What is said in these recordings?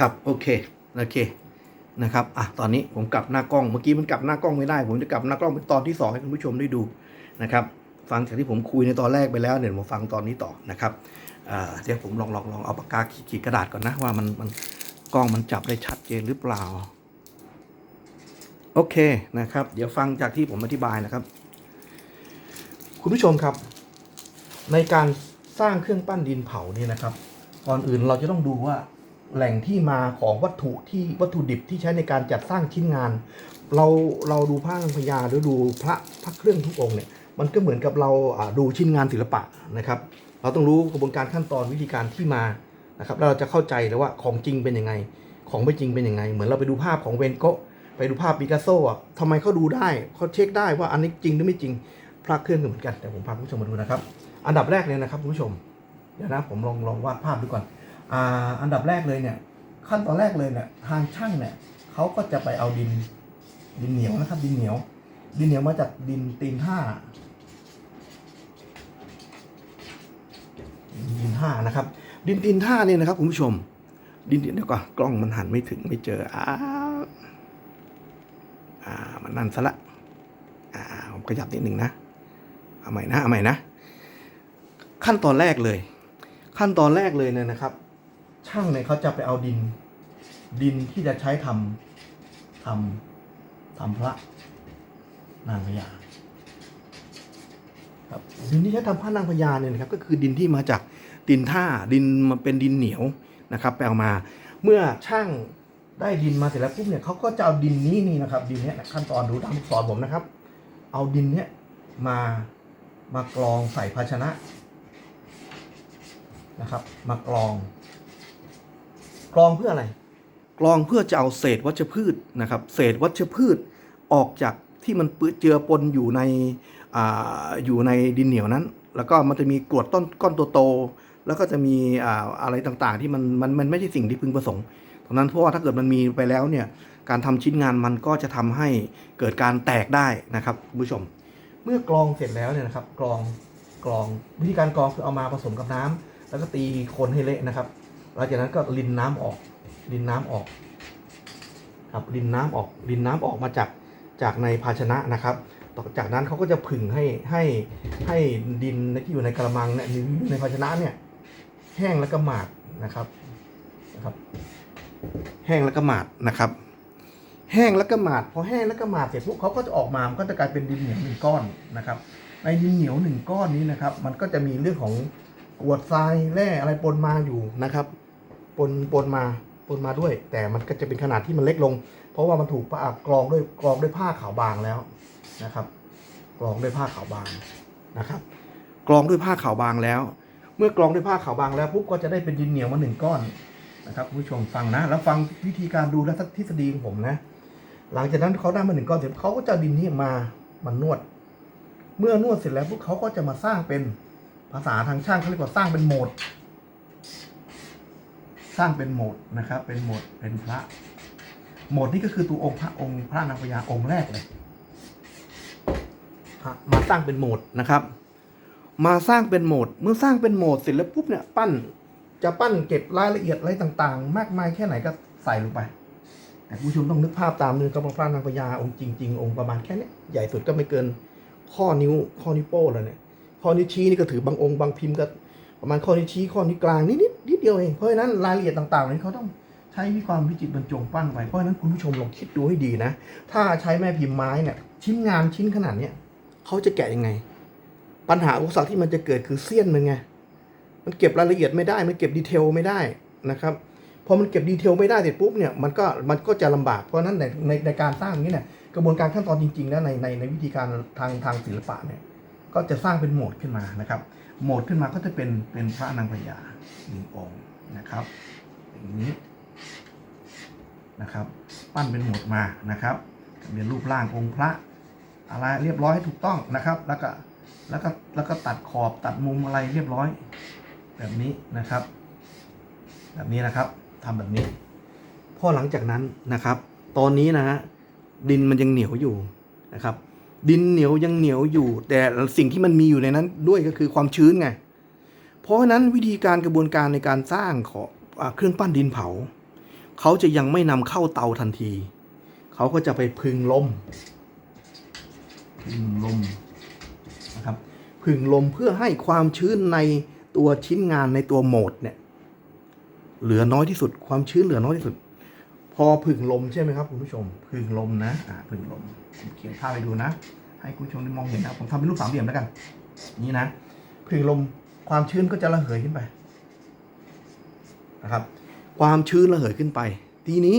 ครับโอเคโอเคนะครับอะตอนนี้ผมกลับหน้ากล้องเมื่อกี้มันกลับหน้ากล้องไม่ได้ ผมจะกลับหน้ากล้องเป็นตอนที่สองให้คุณผู้ชมได้ดูนะครับฟังจากที่ผมคุยในตอนแรกไปแล้วเดี๋ยวมาฟังตอนนี้ต่อนะครับเดี๋ยวผมลองลองลองเอาปากกาขีดกระดาษก่อนนะว่ามันมันกล้องมันจับได้ชัดเจนหรือเปล่า โอเคนะครับ เดี๋ยวฟังจากที่ผมอธิบายนะครับ คุณผู้ชมครับ ในการสร้างเครื่องปั้นดินเผาเนี่ยนะครับ ก่อนอื่นเราจะต้องดูว่า แหล่งที่มาของวัตถุที่วัตถุดิบที่ใช้ในการจัดสร้างชิ้นงาน เราเราดูพระนางพญาหรือดูพระพระเครื่องทุกองค์เนี่ยมันก็เหมือนกับเราดูชิ้นงานศิลปะนะครับ เราต้องรู้กระบวนการขั้นตอนวิธีการที่มานะครับแล้วเราจะเข้าใจเลยว่าของจริงเป็นยังไง ของไม่จริงเป็นยังไง เหมือนเราไปดูภาพของเวนโกะไปดูภาพปิกัสโซอะทำไมเขาดูได้เขาเช็คได้ว่าอันนี้จริงหรือไม่จริงพระเครื่องก็เหมือนกันแต่ผมพาคุณผู้ชมมาดูนะครับ อันดับแรกเลยนะครับคุณผู้ชมเดี๋ยวนะผมลองลองวาดภาพดูก่อน อ,อันดับแรกเลยเนี่ยขั้นตอนแรกเลยเนี่ยทางช่างเนี่ยเขาก็จะไปเอาดินดินเหนียวนะครับ ดินเหนียว ดินเหนียวมาจากดินตีนท่าดินท่านะครับ ดินตีนท่าเนี่ยนะครับคุณผู้ชม ดินเดี๋ยวก่อนกล้องมันหันไม่ถึงไม่เจออ้าวอ่ามันนั่นซะละอ่าผมขยับนิดหนึ่งนะเอาใหม่นะเอาใหม่นะ ขั้นตอนแรกเลย ขั้นตอนแรกเลยเนี่ยนะครับ ช่างเนี่ยเขาจะไปเอาดิน ดินที่จะใช้ทำทำทำพระนางพญาครับดินที่ใช้ทำพระนางพญาเนี่ยนะครับก็คือดินที่มาจากดินท่าดินมันเป็นดินเหนียวนะครับไปเอามา เมื่อช่างได้ดินมาเสร็จแล้วปุ๊บเนี่ยเขาก็จะเอาดินนี้นี่นะครับดินเนี้ยขั้นตอนดูตามลูกศรผมนะครับ เอาดินเนี้ยมามากรองใส่ภาชนะนะครับ มากรอง กรองเพื่ออะไร กรองเพื่อจะเอาเศษวัชพืชนะครับ เศษวัชพืชออกจากที่มันเจือปนอยู่ในออยู่ในดินเหนียวนั้น แล้วก็มันจะมีกรวดต้นก้อนโตๆแล้วก็จะมีอะไรต่างๆ ที่มันมันมันไม่ใช่สิ่งที่พึงประสงค์ตรงนั้นเพราะว่าถ้าเกิดมันมีไปแล้วเนี่ยการทำชิ้นงานมันก็จะทำให้เกิดการแตกได้นะครับคุณผู้ชม เมื่อกรองเสร็จแล้วเนี่ยนะครับกรองกรองวิธีการกรองคือเอามาผสมกับน้ำแล้วก็ตีคนให้เละนะครับ ลังจากนั้นก็รินน้ำออก รินน้ำออก ครับรินน้ำออก รินน้ำออกมาจากจากในภาชนะนะครับต่อจากนั้นเขาก็จะผึ่งให้ให้ให้ดินที่อยู่ในกระมังเนี่ยในภาชนะเนี่ยแห้งแล้วก็หมาดนะครับนะครับ แห้งแล้วก็หมาดนะครับ แห้งแล้วก็หมาดพอแห้งแล้วก็หมาดเสร็จปุ๊บเขาก็จะออกมามันก็จะกลายเป็นดินเหนียวหนึ่งก้อนนะครับ ในดินเหนียวหนึ่งก้อนนี้นะครับ มันก็จะมีเรื่องของกรวดทรายแร่อะไรปนมาอยู่นะครับ ปนปนมาปนมาด้วย แต่มันก็จะเป็นขนาดที่มันเล็กลง เพราะว่ามันถูกปะกรองด้วยกรองด้วยผ้าขาวบางแล้วนะครับ กรองด้วยผ้าขาวบางนะครับ กรองด้วยผ้าขาวบางแล้ว เมื่อกรองด้วยผ้าขาวบางแล้วปุ๊บก็จะได้เป็นดินเหนียวมาหนึ่งก้อนนะครับผู้ชมฟังนะ แล้วฟังวิธีการดูและทฤษฎีของผมนะ หลังจากนั้นเขาได้มาหนึ่งก้อนเสร็จเขาก็จะดินนี้มามันนวด เมื่อนวดเสร็จแล้วปุ๊บเขาก็จะมาสร้างเป็นภาษาทางช่างเขาเรียกว่าสร้างเป็นโหมด ร้างเป็นโหมดนะครับ เป็นโหมดเป็นพระ โหมดนี้ก็คือตัวองค์พระองค์พระนางพญาองค์แรกเลยมาสร้างเป็นโหมดนะครับ มาสร้างเป็นโหมด เมื่อสร้างเป็นโหมดเสร็จแล้วปุ๊บเนี่ยปั้นจะปั้นเก็บรายละเอียดอะไรต่างๆ มากมายแค่ไหนก็ใส่ลงไปแต่คุณผู้ชมต้องนึกภาพตามนึงกับพระนางพญาองค์จริงๆ องค์ประมาณแค่นี้ใหญ่สุดก็ไม่เกินข้อนิ้วข้อนิ้วโป้เลยเนี่ยข้อนิ้วชี้นี่ก็ถือบางองค์บางพิมพ์ก็ ประมาณข้อนิ้ชี้ข้อนิ้กลางนิดนิดนิดเดียวเองเพราะฉะนั้นรายละเอียดต่างๆนี้เขาต้องใช้วิความวิจิตรบรรจงปั้นไปเพราะฉะนั้นคุณผู้ชมลองคิดดูให้ดีนะ ถ้าใช้แม่พิมพ์ไม้เนี่ยชิ้นงานชิ้นขนาดเนี้ยเขาจะแกะยังไง ปัญหาอุปสรรคที่มันจะเกิดคือเสี้ยนมันไงมันเก็บรายละเอียดไม่ได้มันเก็บดีเทลไม่ได้นะครับพอมันเก็บดีเทลไม่ได้เสร็จปุ๊บเนี่ยมันก็มันก็จะลำบากเพราะฉะนั้นในในในการสร้างอย่างนี้เนี่ยกระบวนการขั้นตอนจริงๆแล้วในในในวิธีการทางทางศิลปะเนี่ยก็จะสร้างเป็นโหมดขึ้นมานะครับ โหมดขึ้นมาก็จะเป็นเป็นพระนางพญาหนึ่งองค์นะครับ อย่างนี้นะครับ ปั้นเป็นโหมดมานะครับเป็นรูปร่างองค์พระอะไรเรียบร้อยให้ถูกต้องนะครับ แล้วก็แล้วก็แล้วก็ตัดขอบตัดมุมอะไรเรียบร้อย แบบนี้นะครับ แบบนี้นะครับทำแบบนี้พอหลังจากนั้นนะครับ ตอนนี้นะฮะดินมันยังเหนียวอยู่นะครับ ดินเหนียวยังเหนียวอยู่ แต่สิ่งที่มันมีอยู่ในนั้นด้วยก็คือความชื้นไง เพราะฉะนั้นวิธีการกระบวนการในการสร้างของเครื่องปั้นดินเผา เขาจะยังไม่นำเข้าเตาทันที เขาก็จะไปพึงลมพึงลมนะครับพึงลมเพื่อให้ความชื้นในตัวชิ้นงานในตัวโหมดเนี่ยเหลือน้อยที่สุด ความชื้นเหลือน้อยที่สุด อพึงลมใช่ไหมครับคุณผู้ชมพึงลมนะอ่าพึงลมผมเขียนภาพไปดูนะ ให้คุณผู้ชมได้มองเห็นนะผมทำเป็นรูปสามเหลี่ยมแล้วกัน นี่นะพึงลมความชื้นก็จะระเหยขึ้นไปนะครับ ความชื้นระเหยขึ้นไป ทีนี้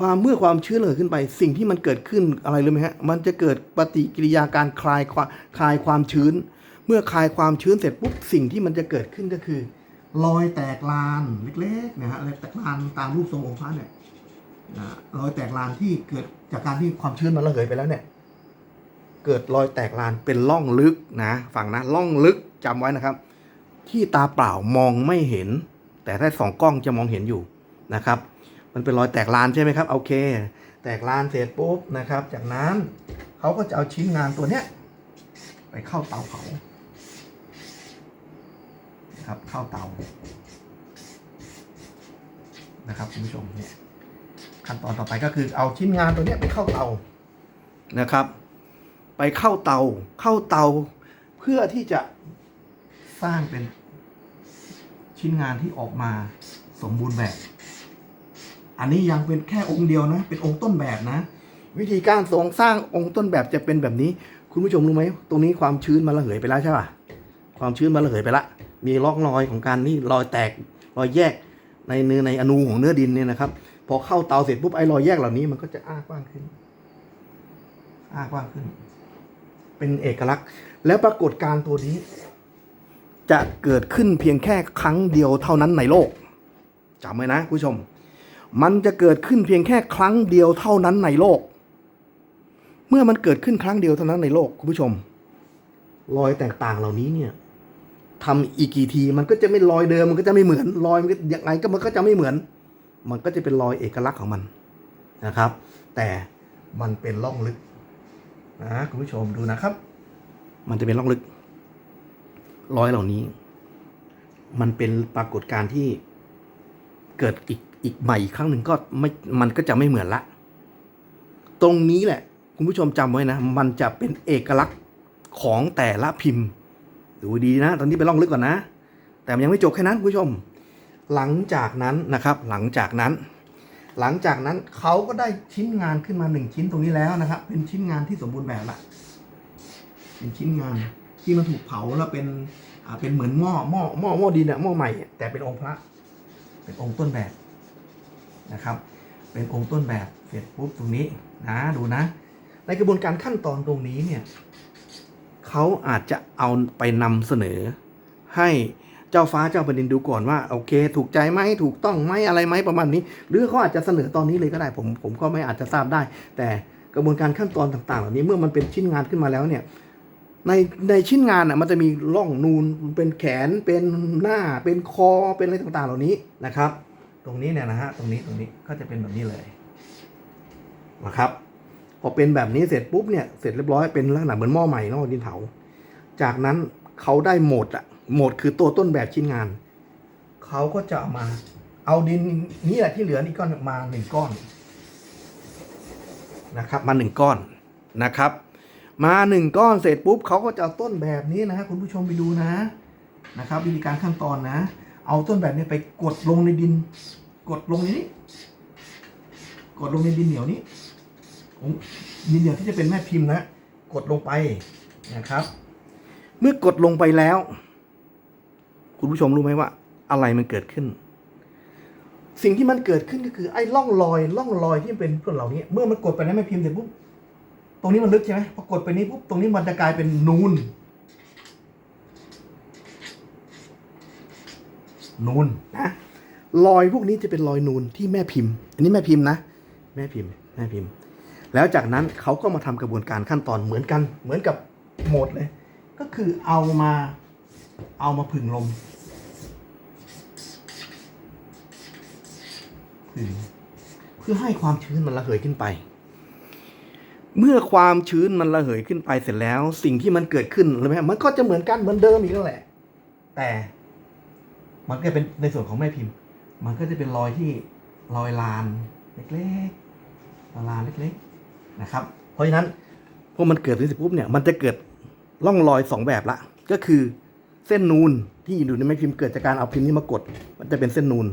ความเมื่อความชื้นระเหยขึ้นไป สิ่งที่มันเกิดขึ้นอะไรรู้ไหมฮะมันจะเกิดปฏิกิริยาการคลายความคลายความชื้น เมื่อคลายความชื้นเสร็จปุ๊บสิ่งที่มันจะเกิดขึ้นก็คือรอยแตกลานเล็กๆนะฮะรอยแตกลานตามรูปทรงองค์พระเนี่ย รอยแตกลานที่เกิดจากการที่ความชื้นมันระเหยไปแล้วเนี่ย เกิดรอยแตกลานเป็นร่องลึกนะฝั่งนะร่องลึกจำไว้นะครับ ที่ตาเปล่ามองไม่เห็น แต่ถ้าสองกล้องจะมองเห็นอยู่นะครับ มันเป็นรอยแตกลานใช่ไหมครับโอเค แตกลานเสร็จปุ๊บนะครับ จากนั้นเขาก็จะเอาชิ้นงานตัวเนี้ยไปเข้าเตาเผานะครับเข้าเตานะครับคุณผู้ชมเนี่ย ขั้นตอนต่อไปก็คือเอาชิ้นงานตัวนี้ไปเข้าเตานะครับ ไปเข้าเตาเข้าเตาเพื่อที่จะสร้างเป็นชิ้นงานที่ออกมาสมบูรณ์แบบ อันนี้ยังเป็นแค่องค์เดียวนะ เป็นองค์ต้นแบบนะ วิธีการทรงสร้างองค์ต้นแบบจะเป็นแบบนี้ คุณผู้ชมรู้ไหมตรงนี้ความชื้นมันระเหยไปแล้วใช่ป่ะความชื้นมันระเหยไปละ มีร่องรอยของการนี่รอยแตกรอยแยกในเนื้อในอนูของเนื้อดินเนี่ยนะครับ พอเข้าเตาเสร็จปุ๊บไอ้รอยแยกเหล่านี้มันก็จะอ้ากว้างขึ้น อ้ากว้างขึ้น เป็นเอกลักษณ์ แล้วปรากฏการณ์ตัวนี้ จะเกิดขึ้นเพียงแค่ครั้งเดียวเท่านั้นในโลกจำไว้นะคุณผู้ชม มันจะเกิดขึ้นเพียงแค่ครั้งเดียวเท่านั้นในโลก เมื่อมันเกิดขึ้นครั้งเดียวเท่านั้นในโลกคุณผู้ชม รอยแตกต่างเหล่านี้เนี่ยทำอีกกี่ทีมันก็จะไม่รอยเดิมมันก็จะไม่เหมือนรอยมันก็ยังไงก็มันก็จะไม่เหมือน มันก็จะเป็นรอยเอกลักษณ์ของมันนะครับ แต่มันเป็นร่องลึกนะคุณผู้ชมดูนะครับ มันจะเป็นร่องลึก รอยเหล่านี้ มันเป็นปรากฏการณ์ที่เกิดอีกอีกใหม่อีกครั้งหนึ่งก็ไม่มันก็จะไม่เหมือนละ ตรงนี้แหละ คุณผู้ชมจำไว้นะ มันจะเป็นเอกลักษณ์ของแต่ละพิมพ์ ดูดีนะ ตอนนี้ไปล่องลึกก่อนนะ แต่มันยังไม่จบแค่นั้นคุณผู้ชม หลังจากนั้นนะครับหลังจากนั้น หลังจากนั้นเขาก็ได้ชิ้นงานขึ้นมาหนึ่งชิ้นตรงนี้แล้วนะครับ เป็นชิ้นงานที่สมบูรณ์แบบละเป็นชิ้นงานที่มันถูกเผาแล้วเป็นอ่าเป็นเหมือนหม้อหม้อหม้อหม้อดินอะหม้อใหม่ แต่เป็นองค์พระ เป็นองค์ต้นแบบนะครับ เป็นองค์ต้นแบบเสร็จปุ๊บตรงนี้นะดูนะ ในกระบวนการขั้นตอนตรงนี้เนี่ยเขาอาจจะเอาไปนำเสนอให้ เจ้าฟ้าเจ้าแผ่นดินดูก่อนว่าโอเค ถูกใจไหมถูกต้องไหมอะไรไหมประมาณนี้ หรือเขาอาจจะเสนอตอนนี้เลยก็ได้ผมผมก็ไม่อาจจะทราบได้ แต่กระบวนการขั้นตอนต่างๆเหล่านี้เมื่อมันเป็นชิ้นงานขึ้นมาแล้วเนี่ยในในชิ้นงานอะมันจะมีร่องนูนเป็นแขนเป็นหน้าเป็นคอเป็นอะไรต่างๆ เหล่านี้นะครับ ตรงนี้เนี่ยนะฮะตรงนี้ตรงนี้ก็จะเป็นแบบนี้เลยนะครับพอเป็นแบบนี้เสร็จปุ๊บเนี่ยเสร็จเรียบร้อยเป็นลักษณะเหมือนหม้อใหม่เนอะดินเผาจากนั้นเขาได้โหมดอะ โหมดคือตัวต้นแบบชิ้นงาน เขาก็จะเอามา เอาดินนี่แหละที่เหลือนี่ก้อนมาหนึ่งก้อนนะครับ มาหนึ่งก้อนนะครับ มาหนึ่งก้อนเสร็จปุ๊บเขาก็จะเอาต้นแบบนี้นะคุณผู้ชมไปดูนะนะครับ วิธีการขั้นตอนนะ เอาต้นแบบนี้ไปกดลงในดิน กดลงในนี้ กดลงในดินเหนียวนี้ดินเหนียวที่จะเป็นแม่พิมพ์นะกดลงไปนะครับ เมื่อกดลงไปแล้ว คุณผู้ชมรู้ไหมว่า อะไรมันเกิดขึ้น สิ่งที่มันเกิดขึ้นก็คือไอ้ร่องรอยร่องรอยที่เป็นพวกเหล่านี้ เมื่อมันกดไปในแม่พิมพ์เสร็จปุ๊บตรงนี้มันลึกใช่ไหมพอกดไปนี้ปุ๊บตรงนี้มันจะกลายเป็นนูนนูนนะรอยพวกนี้จะเป็นรอยนูนที่แม่พิมพ์ อันนี้แม่พิมพ์นะ แม่พิมพ์ แม่พิมพ์ แล้วจากนั้นเขาก็มาทำกระบวนการขั้นตอนเหมือนกัน เหมือนกับโหมดเลย ก็คือเอามา เอามาผึ่งลมผึ่งเพื่อให้ความชื้นมันระเหยขึ้นไป เมื่อความชื้นมันระเหยขึ้นไปเสร็จแล้ว สิ่งที่มันเกิดขึ้นรู้ไหมมันก็จะเหมือนกันเหมือนเดิมอีกนั่นแหละ แต่มันก็เป็นในส่วนของแม่พิมพ์ มันก็จะเป็นรอยที่รอยลานเล็กๆลานเล็กๆนะครับ เพราะฉะนั้นพอมันเกิดขึ้นเสร็จปุ๊บเนี่ยมันจะเกิดร่องรอยสองแบบละก็คือ เส้นนูนที่อยู่ในแม่พิมพ์เกิดจากการเอาพิมพ์นี้มากด มันจะเป็นเส้นนูน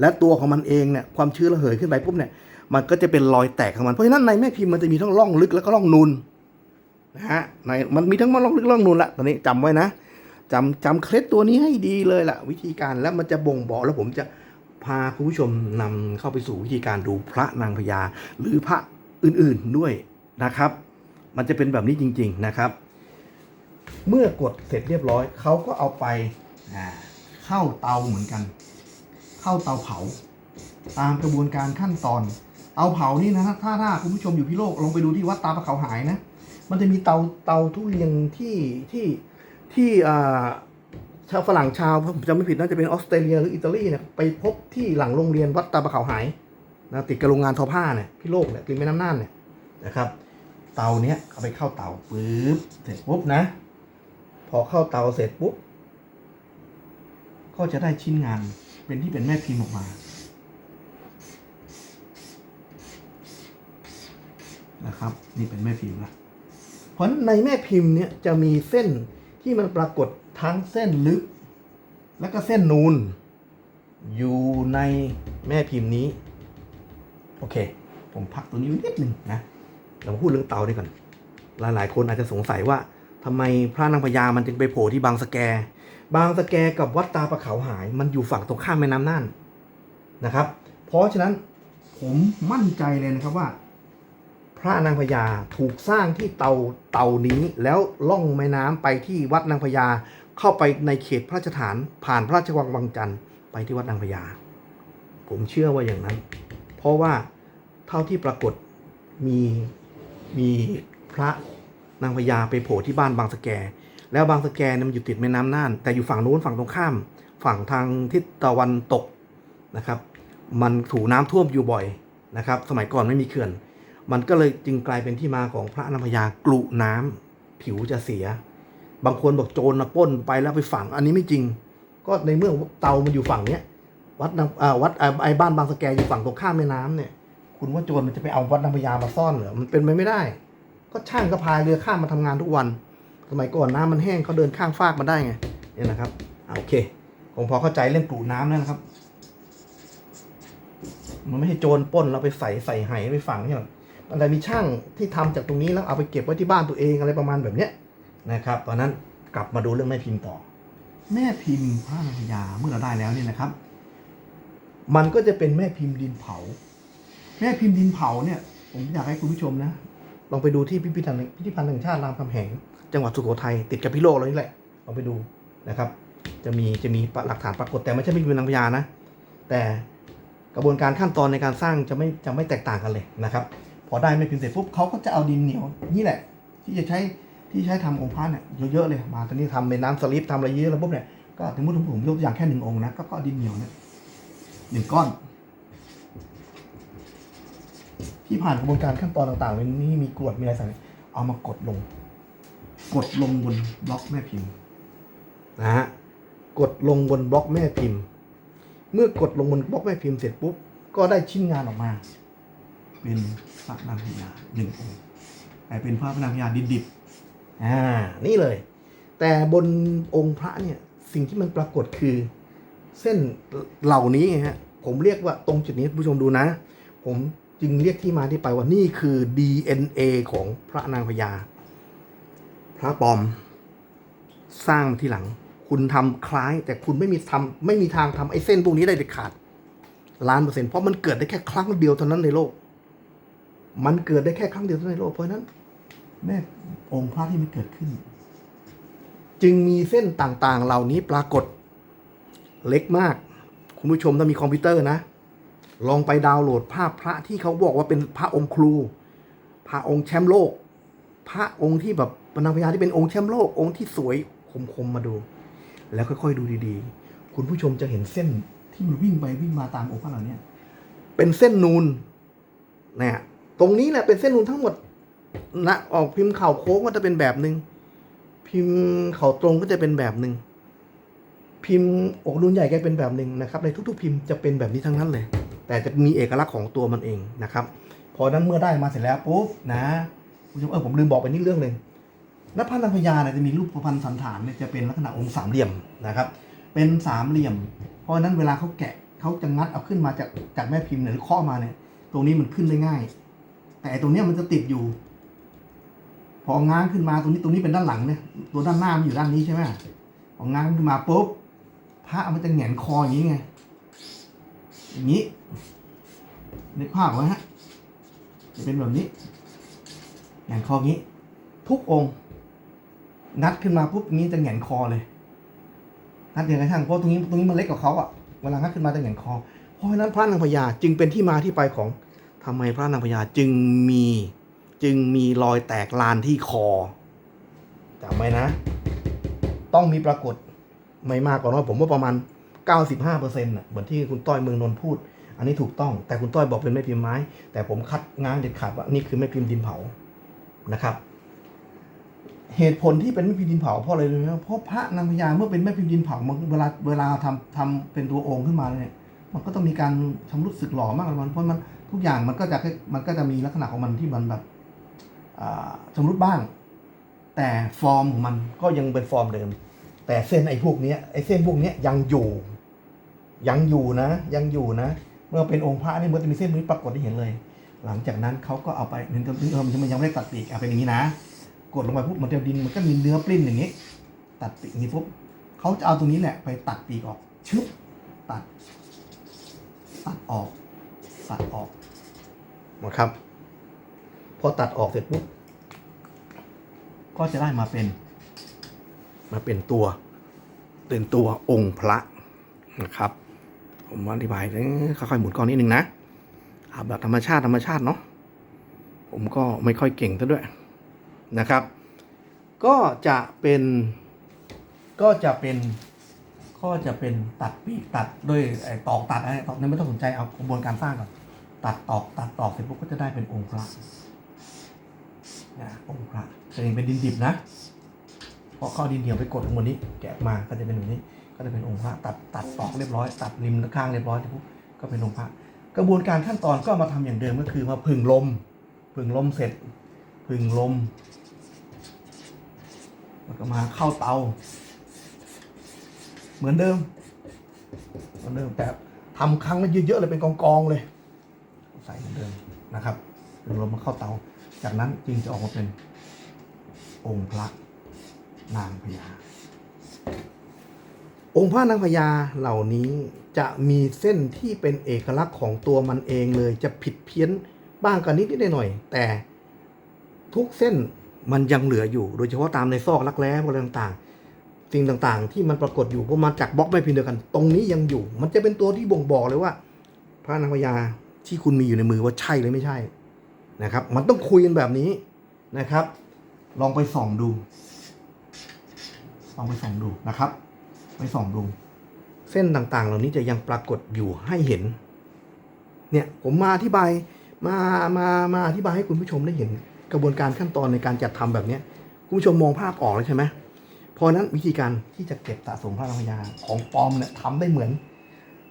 และตัวของมันเองเนี่ยความชื้นระเหยขึ้นไปปุ๊บเนี่ยมันก็จะเป็นรอยแตกของมันเพราะฉะนั้นในแม่พิมพ์มันจะมีทั้งร่องลึกแล้วก็ร่องนูนนะฮะในมันมีทั้งร่องลึกร่องนูนละตอนนี้จำไว้นะจำจำเคล็ดตัวนี้ให้ดีเลยล่ะ วิธีการแล้วมันจะบ่งบอกแล้วผมจะพาคุณผู้ชมนำเข้าไปสู่วิธีการดูพระนางพญาหรือพระอื่นๆด้วยนะครับ มันจะเป็นแบบนี้จริง ๆนะครับ เมื่อกดเสร็จเรียบร้อยเขาก็เอาไปเข้าเตาเหมือนกัน เข้าเตาเผา ตามกระบวนการขั้นตอน เตาเผานี่นะถ้าถ้าคุณผู้ชมอยู่พิโลกลองไปดูที่วัดตาประเขาหายนะ มันจะมีเตาเตาทุเรียนที่ที่ที่ชาวฝรั่งชาวผมจำไม่ผิดน่าจะเป็นออสเตรเลียหรืออิตาลีเนี่ยไปพบที่หลังโรงเรียนวัดตาประเขาหายนะติดกับโรงงานทอผ้าเนี่ยพิโลกเนี่ยริมแม่น้ำน่านเนี่ยนะครับ เตาเนี้ยเอาไปเข้าเตาปุ๊บเสร็จปุ๊บนะ พอเข้าเตาเสร็จปุ๊บ ก็จะได้ชิ้นงานเป็นที่เป็นแม่พิมพ์ออกมานะครับ นี่เป็นแม่พิมพ์ละเพราะในแม่พิมพ์เนี่ยจะมีเส้นที่มันปรากฏทั้งเส้นลึก และก็เส้นนูน อยู่ในแม่พิมพ์นี้ โอเค ผมพักตรงนี้นิดหนึ่งนะเราพูดเรื่องเตาดีก่อน หลายๆคนอาจจะสงสัยว่า ทำไมพระนางพญามันจึงไปโผล่ที่บางสะแก บางสะแกกับวัดตาประเขาหาย มันอยู่ฝั่งตรงข้ามแม่น้ำน่านนะครับ เพราะฉะนั้นผมมั่นใจเลยนะครับว่า พระนางพญาถูกสร้างที่เตาเตานี้แล้วล่องแม่น้ำไปที่วัดนางพญาเข้าไปในเขตพระราชฐานผ่านพระราชวังวังจันทร์ไปที่วัดนางพญาผมเชื่อว่าอย่างนั้น เพราะว่าเท่าที่ปรากฏมีมีพระ นางพญาไปโผล่ที่บ้านบางสะแก แล้วบางสะแกเนี่ยมันอยู่ติดแม่น้ำน่าน แต่อยู่ฝั่งนู้นฝั่งตรงข้าม ฝั่งทางทิศตะวันตกนะครับ มันถูน้ำท่วมอยู่บ่อยนะครับ สมัยก่อนไม่มีเขื่อน มันก็เลยจึงกลายเป็นที่มาของพระนางพญากลุน้ำผิวจะเสีย บางคนบอกโจรนะป้นไปแล้วไปฝัง อันนี้ไม่จริง ก็ในเมื่อเตามันอยู่ฝั่งเนี้ยวัดอาวัดไอ้บ้านบางสะแกอยู่ฝั่งตรงข้ามแม่น้ำเนี่ย คุณว่าโจรมันจะไปเอาวัดนางพญามาซ่อนเหรอ มันเป็นไปไม่ได้ ก็ช่างก็พายเรือข้ามมาทำงานทุกวัน สมัยก่อนน้ำมันแห้งเขาเดินข้ามฟากมาได้ไงเนี่ยนะครับอ่าโอเคผมพอเข้าใจเรื่องกลูน้ำแล้วนะครับ มันไม่ใช่โจรปล้นเราไปใส่ใส่ไหไปฝังเนี่หรอกมันแต่มีช่างที่ทำจากตรงนี้แล้วเอาไปเก็บไว้ที่บ้านตัวเองอะไรประมาณแบบเนี้ยนะครับ ตอนนั้นกลับมาดูเรื่องแม่พิมพ์ต่อ แม่พิมพ์พระนางพญาเมื่อเราได้แล้วเนี่ยนะครับ มันก็จะเป็นแม่พิมพ์ดินเผา แม่พิมพ์ดินเผาเนี่ย ผมอยากให้คุณผู้ชมนะ ลองไปดูที่พิพิธภัณฑ์พิพิธภัณฑ์แห่งชาติรามคำแหงจังหวัดสุโขทัยติดกับพิโลกเรานี่แหละลองไปดูนะครับ จะมีจะมีหลักฐานปรากฏแต่ไม่ใช่ไม่เป็นนางพญานะ แต่กระบวนการขั้นตอนในการสร้างจะไม่จะไม่แตกต่างกันเลยนะครับ พอได้ไม่พิมพ์เสร็จปุ๊บเขาก็จะเอาดินเหนียวนี่แหละ ที่จะใช้ที่ใช้ทำองค์พระเนี่ยเยอะๆเลยมาตอนนี้ทำเป็นน้ำสลิปทำอะไรเยอะแล้วปุ๊บเนี่ยก็ถึงมุดผมยกตัวอย่างแค่หนึ่งองค์นะก็ก็เอาดินเหนียวเนี่ยหนึ่งก้อน ที่ผ่านกระบวนการขั้นตอนต่างๆเป็นนี่มีกรวดมีอะไรใส่เอามากดลง กดลงบนบล็อกแม่พิมพ์นะฮะกดลงบนบล็อกแม่พิมพ์ เมื่อกดลงบนบล็อกแม่พิมพ์เสร็จปุ๊บก็ได้ชิ้นงานออกมา เป็นพระนางพญาหนึ่งองค์แต่เป็นพระนางพญาดิบดิบๆอ่านี่เลย แต่บนองค์พระเนี่ยสิ่งที่มันปรากฏคือ เส้นเหล่านี้ไงฮะผมเรียกว่าตรงจุดนี้ผู้ชมดูนะ ผม จึงเรียกที่มาที่ไปว่านี่คือ DNA ของพระนางพญาพระปลอม สร้างมาทีหลัง คุณทำคล้ายแต่คุณไม่มีทำไม่มีทางทำไอ้เส้นพวกนี้ได้เด็ดขาดล้านเปอร์เซ็นต์เพราะมันเกิดได้แค่ครั้งเดียวเท่านั้นในโลก มันเกิดได้แค่ครั้งเดียวเท่านั้นในโลกเพราะฉะนั้นแม่องค์พระที่มันเกิดขึ้น จึงมีเส้นต่างๆ เหล่านี้ปรากฏ เล็กมาก คุณผู้ชมถ้ามีคอมพิวเตอร์นะ ลองไปดาวน์โหลดภาพพระที่เขาบอกว่าเป็นพระองค์ครู พระองค์แชมป์โลก พระองค์ที่แบบปนางพญาที่เป็นองค์แชมป์โลกองค์ที่สวยคมๆมาดู แล้วค่อยๆดูดีๆ คุณผู้ชมจะเห็นเส้นที่มันวิ่งไปวิ่งมาตามองค์พระเหล่านี้เป็นเส้นนูนเนี่ยตรงนี้แหละเป็นเส้นนูนทั้งหมดนะออกพิมพ์เข่าโค้งก็จะเป็นแบบหนึ่งพิมพ์เข่าตรงก็จะเป็นแบบหนึ่งพิมพ์อกนูนใหญ่ก็เป็นแบบหนึ่งนะครับ ในทุกๆ พิมพ์จะเป็นแบบนี้ทั้งนั้นเลย แต่จะมีเอกลักษณ์ของตัวมันเองนะครับ พอนั้นเมื่อได้มาเสร็จแล้วปุ๊บนะคุณผู้ชมเออผมลืมบอกไปนิดเรื่องหนึ่งน้าพันนาพญาเนี่ยจะมีรูปประพันธ์สันฐานเนี่ยจะเป็นลักษณะองค์สามเหลี่ยมนะครับ เป็นสามเหลี่ยม เพราะนั้นเวลาเขาแกะเขาจะงัดเอาขึ้นมาจากจากแม่พิมพ์หรือข้อมาเนี่ย ตรงนี้มันขึ้นได้ง่าย แต่ตรงนี้มันจะติดอยู่ พอง้างขึ้นมาตรงนี้ตรงนี้เป็นด้านหลังเนี่ย ตัวด้านหน้ามันอยู่ด้านนี้ใช่ไหมพอง้างขึ้นมาปุ๊บพระมันจะแหงนคออย่างนี้ไงอย่างนี้ นึกภาพไว้ฮะจะเป็นแบบนี้แหงนคออย่างนี้ ทุกองค์งัดขึ้นมาปุ๊บอย่างนี้จะแหงนคอเลยงัดอย่างไรช่างเพราะตรงนี้ตรงนี้มันเล็กกว่าเขาอะเวลางัดขึ้นมาจะแหงนคอ เพราะฉะนั้นพระนางพญาจึงเป็นที่มาที่ไปของทำไมพระนางพญาจึงมีจึงมีรอยแตกลานที่คอจำไว้นะ ต้องมีปรากฏไม่มากกว่าน้อยผมว่าประมาณ 95%เปอร์เซ็น่ะเหมือนที่คุณต้อยเมืองนนท์พูด อันนี้ถูกต้อง แต่คุณต้อยบอกเป็นแม่พิมพ์ไม้ แต่ผมคัดง้างเด็ดขาดว่านี่คือแม่พิมพ์ดินเผานะครับ เหตุผลที่เป็นแม่พิมพ์ดินเผาเพราะอะไรรู้ไหมเพราะพระนางพญาเมื่อเป็นแม่พิมพ์ดินเผามันเวลาเวลาทำทำเป็นตัวองค์ขึ้นมาเนี่ยมันก็ต้องมีการชำรุดสึกหล่อมากเลยมันเพราะมันทุกอย่างมันก็จะมันก็จะมีลักษณะของมันที่มันแบบชำรุดบ้าง แต่ฟอร์มของมันก็ยังเป็นฟอร์มเดิม แต่เส้นไอ้พวกนี้ไอ้เส้นพวกนี้ยังอยู่ ยังอยู่นะ ยังอยู่นะ มื่อเป็นองค์พระนี่มันจะมีเส้นนี้ปรากฏที่เห็นเลย หลังจากนั้นเขาก็เอาไปเห็นเออมันยังไม่ได้ตัดปีกเอาเป็นอย่างนี้นะ กดลงไปปุ๊บมันจะดินมันก็มีเนื้อปลิ้นอย่างนี้ ตัดปีกนี้ปุ๊บเขาจะเอาตรงนี้แหละไปตัดปีกออกชึบตัด ตัดออกตัดออกนะครับ พอตัดออกเสร็จปุ๊บก็จะได้มาเป็น มาเป็นตัว เป็นตัวองค์พระนะครับ ผมอธิบายค่อยๆหมุนก้อนนิดนึงนะอาแบบธรรมชาติธรรมชาติเนาะผมก็ไม่ค่อยเก่งซะด้วยนะครับ ก็จะเป็น ก็จะเป็นก็จะเป็นตัดปีกตัดด้วยไอ้ตอกตัดอะไรตอกนั้นไม่ต้องสนใจเอากระบวนการสร้างก่อนตัดตอกตัดตอกเสร็จปุ๊บก็จะได้เป็นองค์พระนะองค์พระจะเห็นเป็นดินดิบนะเพราะเข้าดินเดียวไปกดข้างบนนี้ แกะมาก็จะเป็นแบบนี้ ก็จะเป็นองค์พระตัดตัดตอกเรียบร้อยตัดริมข้างเรียบร้อยปุ๊บก็เป็นองค์พระกระบวนการขั้นตอนก็มาทำอย่างเดิมก็คือมาผึ่งลมผึ่งลมเสร็จผึ่งลมแล้วก็มาเข้าเตา เหมือนเดิมเหมือนเดิมแต่ทำครั้งละเยอะๆเลยเป็นกองๆเลย ใส่เหมือนเดิมนะครับถึงลมมาเข้าเตา จากนั้นจึงจะออกมาเป็นองค์พระนางพญา องค์พระนางพญาเหล่านี้จะมีเส้นที่เป็นเอกลักษณ์ของตัวมันเองเลยจะผิดเพี้ยนบ้างกันนิดนิดหน่อย แต่ทุกเส้นมันยังเหลืออยู่ โดยเฉพาะตามในซอกรักแร้อะไรต่างๆ สิ่งต่างๆ ที่มันปรากฏอยู่เพราะมาจากบล็อกไม่พิมพ์เดียวกัน ตรงนี้ยังอยู่ มันจะเป็นตัวที่บ่งบอกเลยว่า พระนางพญาที่คุณมีอยู่ในมือว่าใช่หรือไม่ใช่นะครับ มันต้องคุยกันแบบนี้นะครับ ลองไปส่องดู ลองไปส่องดูนะครับ ไปส่องดู เส้นต่างๆ เหล่านี้จะยังปรากฏอยู่ให้เห็น เนี่ยผมมาอธิบายมามามาอธิบายให้คุณผู้ชมได้เห็น กระบวนการขั้นตอนในการจัดทำแบบเนี้ยคุณผู้ชมมองภาพออกเลยใช่ไหมเพราะนั้นวิธีการที่จะเก็บสะสมพระนางพญาของปลอมเนี่ยทำได้เหมือน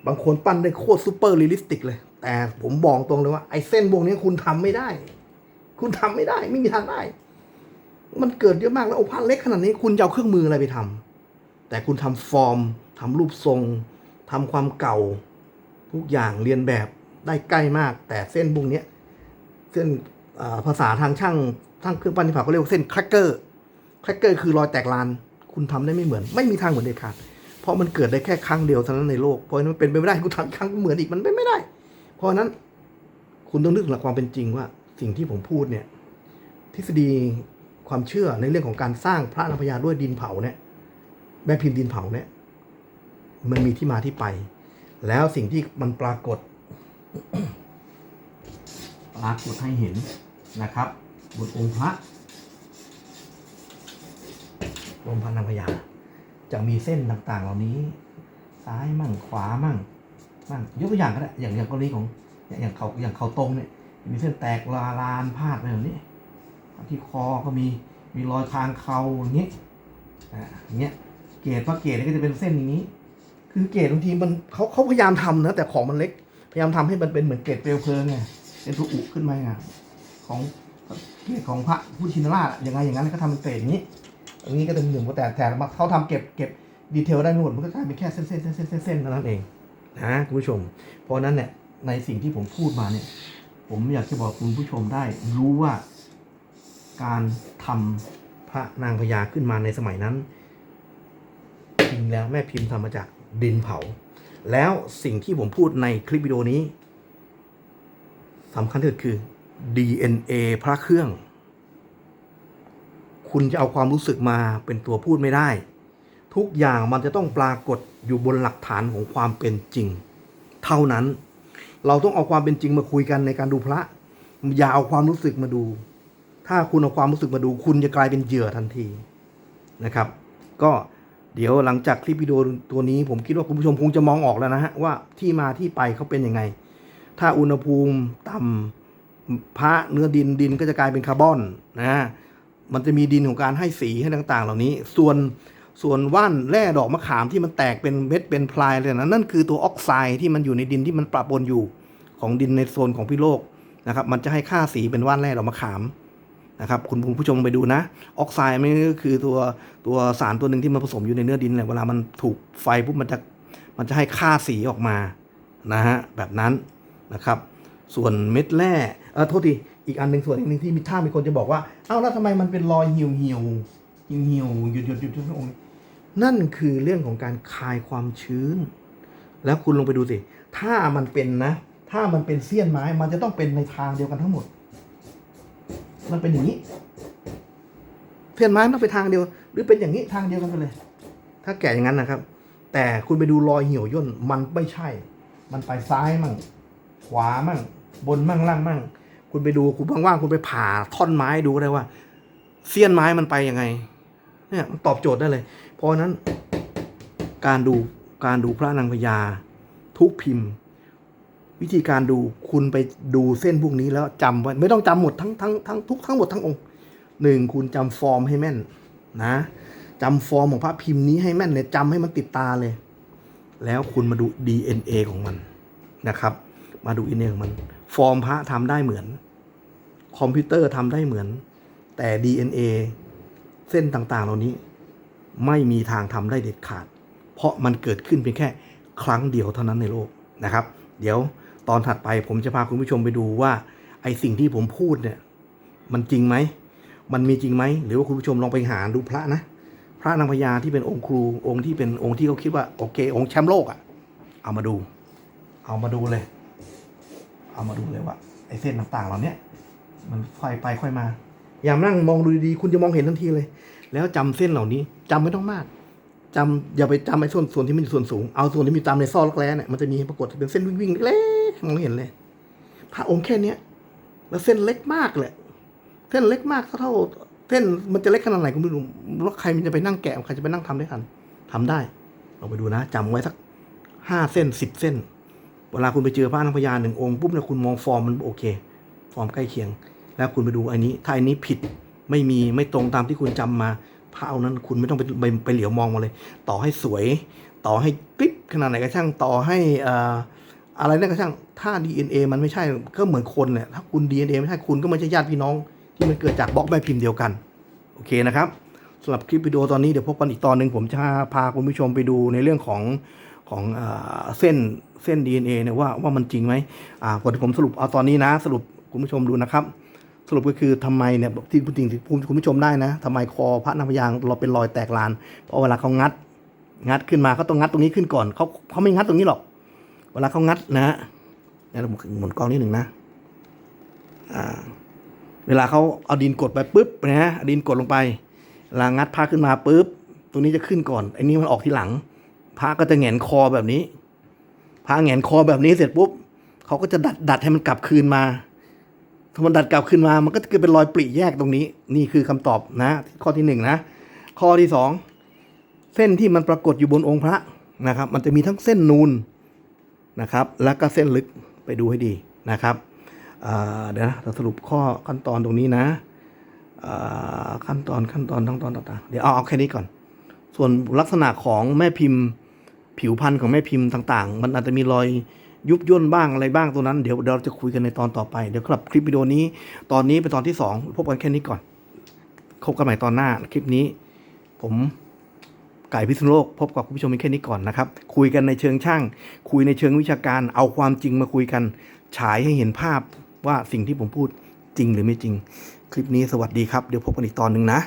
บางคนปั้นได้โคตรซูเปอร์เรียลลิสติกเลย แต่ผมบอกตรงเลยว่าไอ้เส้นวงนี้คุณทำไม่ได้ คุณทำไม่ได้ ไม่มีทางได้ มันเกิดเยอะมากแล้วโอ้พระเล็กขนาดนี้คุณจะเอาเครื่องมืออะไรไปทำ แต่คุณทำฟอร์มทำรูปทรงทำความเก่า ทุกอย่างเรียนแบบได้ใกล้มาก แต่เส้นพวกเนี้ยเส้นภาษาทางช่างช่างเครื่องปั้นดินเผาเขาเรียกว่าเส้นแครกเกอร์แครกเกอร์คือรอยแตกลาน คุณทำได้ไม่เหมือน ไม่มีทางเหมือนเด็ดขาดเพราะมันเกิดได้แค่ครั้งเดียวเท่านั้นในโลกเพราะนั้นมันเป็นไปไม่ได้คุณทำครั้งเหมือนอีกมันเป็นไม่ได้ เพราะนั้น คุณต้องนึกถึงหลักความเป็นจริงว่า สิ่งที่ผมพูดเนี่ย ทฤษฎีความเชื่อในเรื่องของการสร้างพระนพญาด้วยดินเผาเนี่ย แม่พิมพ์ดินเผาเนี่ยมันมีที่มาที่ไป แล้วสิ่งที่มันปรากฏ ปรากฏให้เห็นนะครับบนองค์พระองค์พระนางพญาจะมีเส้นต่างๆ เหล่านี้ ซ้ายมั่งขวามั่งมั่งยกตัวอย่างก็ได้อย่างอย่างกรณีของอย่างอย่างเขาอย่างเขาตรงเนี่ย มีเส้นแตกลาลานพาดไปแบบนี้ที่คอก็มีมีรอยคางเขาอย่างนี้อ่าอย่างเงี้ย เกรดพระเกรดเนี่ยก็จะเป็นเส้นอย่างนี้ คือเกรดบางทีมันเขาเขาพยายามทำนะแต่ของมันเล็ก พยายามทำให้มันเป็นเหมือนเกล็ดเปลวเพลิงไงเป็นตัวอุขึ้นมาไงของเกล็ดของพระพุทธชินราชอะยังไงอย่างนั้นก็ทำเป็นเศษอย่างนี้อันนี้ก็เป็นหนึ่งแต่แต่เขาทำเก็บเก็บดีเทลได้ไม่หมดมันก็กลายเป็นแค่เส้นเส้นเส้นเส้นเส้นเส้นเท่านั้นเองนะคุณผู้ชม เพราะนั้นเนี่ยในสิ่งที่ผมพูดมาเนี่ย ผมอยากจะบอกคุณผู้ชมได้ รู้ว่าการทำพระนางพญาขึ้นมาในสมัยนั้น จริงแล้วแม่พิมพ์ทำมาจากดินเผา แล้วสิ่งที่ผมพูดในคลิปวิดีโอนี้สำคัญที่สุดคือ DNA พระเครื่อง คุณจะเอาความรู้สึกมาเป็นตัวพูดไม่ได้ ทุกอย่างมันจะต้องปรากฏอยู่บนหลักฐานของความเป็นจริง เท่านั้น เราต้องเอาความเป็นจริงมาคุยกันในการดูพระ อย่าเอาความรู้สึกมาดู ถ้าคุณเอาความรู้สึกมาดู คุณจะกลายเป็นเหยื่อทันทีนะครับ ก็ เดี๋ยวหลังจากคลิปวิดีโอตัวนี้ผมคิดว่าคุณผู้ชมคงจะมองออกแล้วนะฮะว่าที่มาที่ไปเขาเป็นยังไง ถ้าอุณหภูมิต่ำพระเนื้อดินดินก็จะกลายเป็นคาร์บอนนะฮะมันจะมีดินของการให้สีให้ต่าง ๆ เหล่านี้ ส่วนส่วนว่านแร่ดอกมะขามที่มันแตกเป็นเม็ดเป็นพลายเลยนะนั่นคือตัวออกไซด์ที่มันอยู่ในดินที่มันปะปนอยู่ของดินในโซนของพี่โลกนะครับมันจะให้ค่าสีเป็นว่านแร่ดอกมะขาม นะครับคุณผู้ชมไปดูนะ ออกไซด์มันก็คือตัวตัวสารตัวหนึ่งที่มันผสมอยู่ในเนื้อดินแหละเวลามันถูกไฟปุ๊บมันจะมันจะให้ค่าสีออกมานะฮะแบบนั้นนะครับ ส่วนเม็ดแร่เออโทษทีอีกอันหนึ่งส่วนอีกหนึ่งที่มีถ้ามีคนจะบอกว่าเอ้าแล้วทำไมมันเป็นรอยเหี่ยวเหี่ยวเหี่ยวเหี่ยวหยุดหยุดหยุดหยุดองนั่นคือเรื่องของการคายความชื้น แล้วคุณลงไปดูสิ ถ้ามันเป็นนะ ถ้ามันเป็นเสี้ยนไม้มันจะต้องเป็นในทางเดียวกันทั้งหมด มันเป็นอย่างนี้ เสี้ยนไม้มันต้องไปทางเดียว หรือเป็นอย่างนี้ทางเดียวกันเลย ถ้าแกะอย่างนั้นนะครับ แต่คุณไปดูรอยเหี่ยวย่นมันไม่ใช่ มันไปซ้ายมั่ง ขวามั่ง บนมั่งล่างมั่ง คุณไปดูคุณว่างๆคุณไปผ่าท่อนไม้ดูก็ได้ว่าเสี้ยนไม้มันไปยังไง เนี่ยมันตอบโจทย์ได้เลย เพราะฉะนั้น การดูการดูพระนางพญาทุกพิมพ์ วิธีการดูคุณไปดูเส้นพวกนี้แล้วจำไว้ไม่ต้องจำหมดทั้งทั้งทั้งทุกทั้งหมดทั้งองค์หนึ่งคุณจำฟอร์มให้แม่นนะจำฟอร์มของพระพิมพ์นี้ให้แม่นเลยจำให้มันติดตาเลย แล้วคุณมาดู DNA ของมันนะครับ มาดู DNA ของมัน ฟอร์มพระทำได้เหมือน คอมพิวเตอร์ทำได้เหมือน แต่ DNA เส้นต่างๆ เหล่านี้ ไม่มีทางทำได้เด็ดขาด เพราะมันเกิดขึ้นเพียงแค่ครั้งเดียวเท่านั้นในโลกนะครับ เดี๋ยว ตอนถัดไปผมจะพาคุณผู้ชมไปดูว่า ไอสิ่งที่ผมพูดเนี่ย มันจริงไหม มันมีจริงไหม หรือว่าคุณผู้ชมลองไปหาดูพระนะ พระนางพญาที่เป็นองค์ครูองค์ที่เป็นองค์ที่เขาคิดว่าโอเค องค์แชมป์โลกอะ่ะ เอามาดู เอามาดูเลย เอามาดูเลยว่าไอเส้นต่างๆเหล่านี้มันค่อยไปค่อยมา อย่ามานั่งมองดูดีๆคุณจะมองเห็นทันทีเลย แล้วจำเส้นเหล่านี้จำไม่ต้องมากจำอย่าไปจำไอ้ส่วนส่วนที่มันอยู่ส่วนสูง เอาส่วนที่มีตามในซอกรักแร้เนี่ยมันจะมีปรากฏเป็นเส้นวิ่งๆเล็ก มองเห็นเลย พระองค์แค่เนี้ย แล้วเส้นเล็กมากเลยเส้นเล็กมากเท่าเท่าเส้นมันจะเล็กขนาดไหนก็ไม่รู้แล้วใครมันจะไปนั่งแกะใครจะไปนั่งทำได้ทันทำได้ลองไปดูนะจำไว้สักห้าเส้นสิบเส้น เวลาคุณไปเจอพระนางพญาหนึ่งองค์ปุ๊บเนี่ยคุณมองฟอร์มมันโอเค ฟอร์มใกล้เคียง แล้วคุณไปดูอันนี้ ถ้าอันนี้ผิดไม่มีไม่ตรงตามที่คุณจำมาพระเอานั้นคุณไม่ต้องไปไปไปเหลียวมองมาเลย ต่อให้สวย ต่อให้กริบขนาดไหนก็ช่างต่อให้อ่อ อะไรนั่นก็ช่างถ้า DNA มันไม่ใช่ก็เหมือนคนแหละถ้าคุณ DNA ไม่ใช่คุณก็ไม่ใช่ญาติพี่น้อง ที่มันเกิดจากบล็อกแม่พิมพ์เดียวกัน โอเคนะครับสำหรับคลิปวิดีโอตอนนี้เดี๋ยวพบกันอีกตอนหนึ่งผมจะพาคุณผู้ชมไปดูในเรื่องของของเออเส้นเส้น DNA เนี่ยว่าว่ามันจริงไหมอ่าพอผมสรุปเอาตอนนี้นะ สรุปคุณผู้ชมดูนะครับ สรุปก็คือทำไมเนี่ยที่พูดจริงคุณผู้ชมได้นะทำไมคอพระนางพญาเราเป็นรอยแตกลานเพราะเวลาเขางัด งัดขึ้นมาเขาต้องงัดตรงนี้ขึ้นก่อนเขาเขาไม่งัดตรงนี้หรอก เวลาเขางัดนะฮะเดี๋ยวเราหมุนกล้องนิดหนึ่งนะอ่าเวลาเขาเอาดินกดไปปุ๊บนะฮะดินกดลงไปเวลางัดผ้าขึ้นมาปุ๊บตรงนี้จะขึ้นก่อนไอ้นี่มันออกทีหลังผ้าก็จะแหงนคอแบบนี้ผ้าแหงนคอแบบนี้เสร็จปุ๊บเขาก็จะดัดดัดให้มันกลับคืนมาถ้ามันดัดกลับคืนมา มันก็จะเกิดเป็นรอยปริแยกตรงนี้ นี่คือคำตอบนะ ข้อที่หนึ่งนะข้อที่สองเส้นที่มันปรากฏอยู่บนองค์พระนะครับ มันจะมีทั้งเส้นนูน นะครับ แล้วก็เส้นลึกไปดูให้ดีนะครับเดี๋ยวนะเราสรุปข้อขั้นตอนตรงนี้นะขั้นตอนขั้นตอนทั้งตอนต่างๆเดี๋ยวเอาเอาแค่นี้ก่อน ส่วนลักษณะของแม่พิมพ์ ผิวพันธุ์ของแม่พิมพ์ต่างๆ มันอาจจะมีรอยยุบย่นบ้างอะไรบ้างตัวนั้นเดี๋ยวเราจะคุยกันในตอนต่อไปเดี๋ยวครับคลิปวิดีโอนี้ตอนนี้เป็นตอนที่สองพบกันแค่นี้ก่อนพบกันใหม่ตอนหน้าคลิปนี้ ผม ไก่พิษณุโลก พบกับคุณผู้ชมแค่นี้ก่อนนะครับ คุยกันในเชิงช่าง คุยในเชิงวิชาการ เอาความจริงมาคุยกัน ฉายให้เห็นภาพว่าสิ่งที่ผมพูดจริงหรือไม่จริง คลิปนี้สวัสดีครับ เดี๋ยวพบกันอีกตอนหนึ่งนะ